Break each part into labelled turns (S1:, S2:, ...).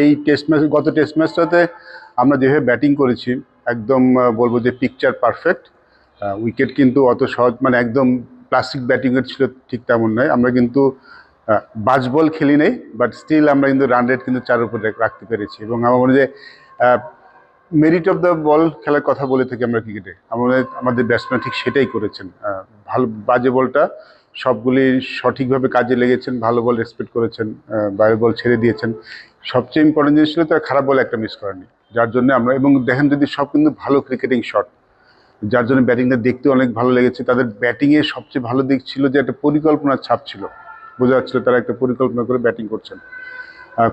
S1: এই test match গত test ম্যাচটাতে আমরা যেভাবে ব্যাটিং করেছি একদম বলব যে পিকচার পারফেক্ট উইকেট কিন্তু অত সহজ মানে একদম ক্লাসিক ব্যাটিংয়ের ছিল ঠিক তেমন নয়। আমরা কিন্তু বাজ বল খেলি নেই বাট স্টিল আমরা কিন্তু রান রেট কিন্তু চার উপরে রাখতে পেরেছি। এবং আমার মনে যে মেরিট অফ দ্য বল খেলার কথা বলে থাকি আমরা ক্রিকেটে আমাদের আমাদের ব্যাটসম্যান ঠিক সেটাই করেছেন। ভালো বাজে বলটা সবগুলি সঠিকভাবে কাজে লেগেছেন ভালো বল রেসপেক্ট করেছেন আহ, বাইরের বল ছেড়ে দিয়েছেন। সবচেয়ে ইম্পর্টেন্ট জিনিস ছিল তারা খারাপ বলে একটা মিস করেনি। যার জন্য আমরা, এবং দেখেন যদি সব কিন্তু ভালো ক্রিকেটিং শট যার জন্য ব্যাটিংটা দেখতে অনেক ভালো লেগেছে। তাদের ব্যাটিংয়ের সবচেয়ে ভালো দিক ছিল যে একটা পরিকল্পনার ছাপ ছিল। বোঝা যাচ্ছিল তারা একটা পরিকল্পনা করে ব্যাটিং করছেন।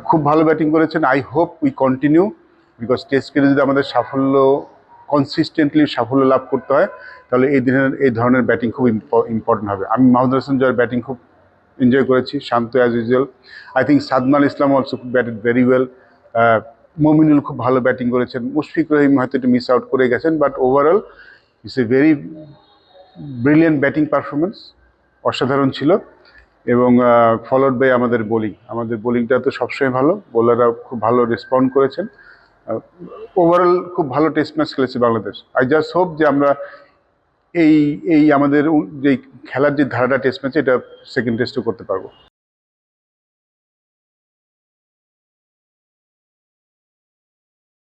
S1: খুব ভালো ব্যাটিং করেছেন। I hope we continue because test ক্রিকেটে যদি আমাদের সাফল্য কনসিস্টেন্টলি সাফল্য লাভ করতে হয়, তাহলে এই দিনের এই ধরনের ব্যাটিং খুব ইম্পর্টেন্ট হবে। আমি মাহমুদ হাসান জয়ের ব্যাটিং খুব এনজয় করেছি, Shanto as usual I think Sadman Islam also batted very well Mominul খুব ভালো ব্যাটিং করেছেন। মুশফিক রহিম হয়তো একটু মিস আউট করে গেছেন but overall it's a very brilliant batting performance অসাধারণ ছিল। এবং ফলোড বাই আমাদের বোলিং আমাদের বোলিংটা তো সবসময় ভালো বোলাররা খুব ভালো রেসপন্ড করেছেন। ওভারঅল খুব ভালো টেস্ট ম্যাচ খেলেছে বাংলাদেশ। আই জাস্ট হোপ যে আমরা এই এই আমাদের যেই যে খেলার যে ধারাটা টেস্ট ম্যাচে এটা সেকেন্ড টেস্টও করতে পারব।